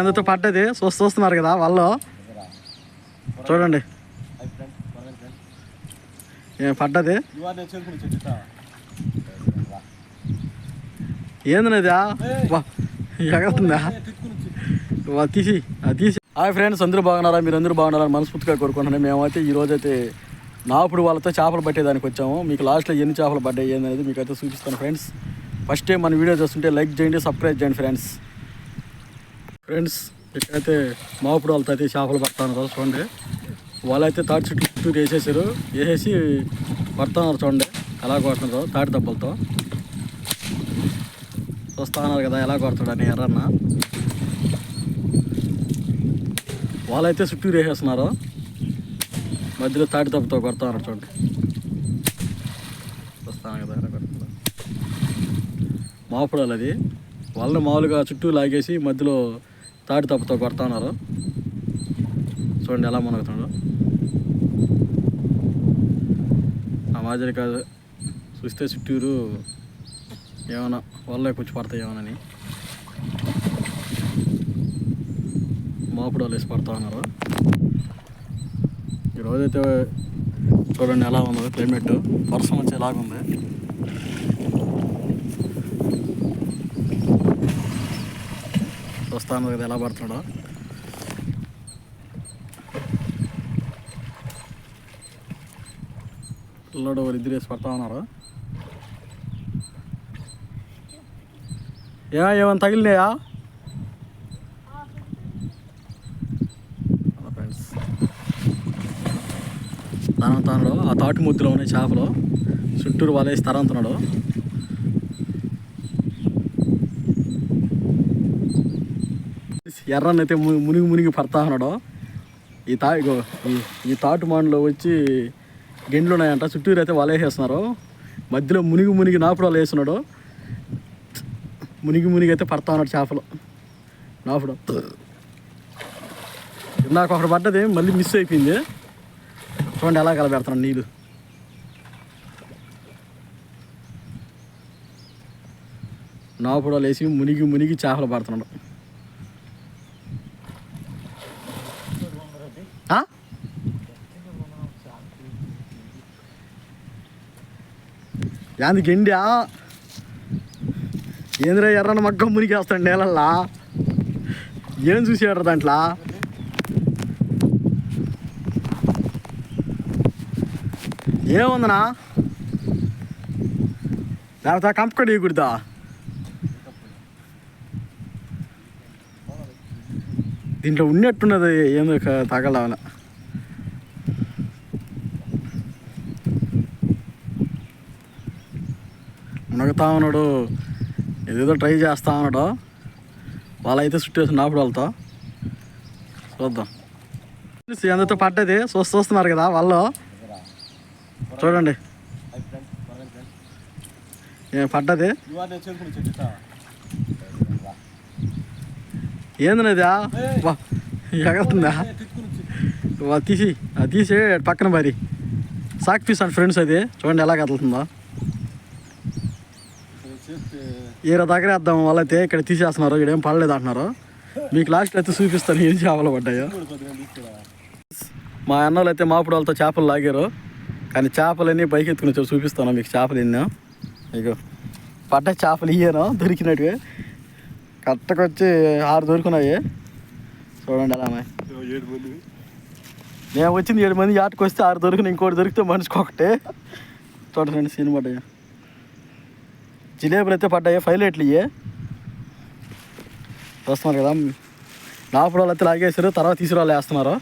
ఎందుతో పడ్డది చూస్తూ చూస్తున్నారు కదా వాళ్ళు. చూడండి. ఏం పడ్డది ఏందనేదా ఎగతుందా తీసి అది తీసి. హాయ్ ఫ్రెండ్స్ అందరూ బాగున్నారా? మీరు అందరూ బాగున్నారా మనస్ఫూర్తిగా కోరుకుంటున్నాను. మేమైతే ఈ రోజైతే నాపుడు వాళ్ళతో చేపలు పట్టేదానికి వచ్చాము. మీకు లాస్ట్లో ఎన్ని చేపలు పడ్డాయి ఏందనేది మీకు అయితే చూపిస్తాను ఫ్రెండ్స్. ఫస్ట్ టైం మన వీడియో చూస్తుంటే లైక్ చేయండి సబ్స్క్రైబ్ చేయండి ఫ్రెండ్స్. ఫ్రెండ్స్ ఇక్కడైతే మాపుడు వాళ్ళతో అయితే చేపలు పడుతున్నారు చూడండి. వాళ్ళైతే తాటి చుట్టూ చుట్టూ వేసేసారు. వేసేసి పడుతున్నారు చూడండి. ఎలా కొడుతున్నారు తాటి దెబ్బలతో. చూస్తా ఉన్నారు కదా ఎలా కొడతాడని ఎర్రన్న. వాళ్ళైతే చుట్టూ వేసేస్తున్నారు మధ్యలో తాటి దెబ్బతో కొడుతున్నారు చూడండి. చూస్తాను కదా ఎలా కొడుతున్నారు. మాపుడు అది. వాళ్ళని మామూలుగా చుట్టూ లాగేసి మధ్యలో తాటి తప్పుతో కొడతా ఉన్నారు. చూడండి ఎలా మునగుతున్నాడు ఆ మాదిరి కాదు. చూస్తే చుట్టూరు ఏమైనా వల్ల కూర్చో పడతాయి ఏమోనని. మోపుడు వాళ్ళు వేసి పడతా ఉన్నారు. ఈరోజైతే చూడండి ఎలా ఉందో క్లైమేట్. వర్షం వచ్చేలాగుంది చూస్తాను కదా ఎలా పడుతున్నాడో పిల్లడు ఇద్దరు వేసి పడతా ఉన్నారు? ఏ ఏమైనా తగిలినాయా? ఫ్రెండ్స్ తనంతున్నాడు ఆ తాటి ముద్దులో ఉన్నాయి చేపలు చుట్టూరు వాళ్ళేసి తరంతున్నాడు. ఎర్రనైతే ము- మునిగి మునిగి పడతా ఉన్నాడు. ఈ తా ఇగో ఈ- ఈ తాటు మాండ్లో వచ్చి గెండ్లు ఉన్నాయంట చుట్టూరు అయితే వలేసేస్తున్నారు మధ్యలో మునిగి మునిగి నాపుడు వేస్తున్నాడు. మునిగి మునిగి అయితే పడతా ఉన్నాడు చేపలు. నాపుడు ఇందాక ఒకటి పడ్డది మళ్ళీ మిస్ అయిపోయింది. చూడండి ఎలా కలబెడుతున్నాడు నీళ్ళు. నాపుడు వేసి మునిగి మునిగి చేపలు పడుతున్నాడు. ఆ? యాంది గెండా ఏంద్రా ఎర్రన మగ్గం మునిగేస్తాడు నేలల్లా? ఏం చూసాడు దాంట్లో? ఏముందనా లేకపోతే కంపకడి కుడతా దీంట్లో ఉన్నట్టున్నది ఏమో తగలవన మునగుతా ఉన్నాడు. ఏదేదో ట్రై చేస్తా ఉన్నాడు. వాళ్ళైతే చుట్టేసి నాపుడు వాళ్ళతో. చూద్దాం. ఎందుతో పడ్డది చూస్తూ చూస్తున్నారు కదా వాళ్ళు. చూడండి. ఏం పడ్డది. ఏందనేదా ఎగరుతుందా? తీసి అది తీసి పక్కన మరి సాక్ పీస్ అండ్ ఫ్రెండ్స్ అది. చూడండి ఎలా కదులుతుందో. ఈర దగ్గర వేద్దాం వాళ్ళైతే ఇక్కడ తీసేస్తున్నారు ఇక్కడ ఏం పడలేదు అంటున్నారు. మీకు లాస్ట్ అయితే చూపిస్తాను ఏం చేపలు పడ్డాయో. మా అన్నలు అయితే మాపుడు వాళ్ళతో చేపలు లాగారు. కానీ చేపలన్నీ పైకి ఎత్తుకుని చూపిస్తాను మీకు చేపలు ఎన్నో. మీకు పడ్డ చేపలు ఇయ్యాను దొరికినట్టుగా కట్టకు వచ్చి ఆరు దొరుకున్నాయి. చూడండి ఎలా ఉన్నాయి. నేను వచ్చింది ఏడు మంది ఆటకు వస్తే ఆరు దొరికిన ఇంకోటి దొరికితే మనిషికి ఒకటే. చూడండి సీన్ పడ్డాయి. జిలేబులు అయితే పడ్డాయి ఫైలెట్లు ఇయ్యే. వస్తున్నారు కదా. నాపుడు వాళ్ళు అయితే లాగేసారు తర్వాత తీసుకురాళ్ళు వేస్తున్నారు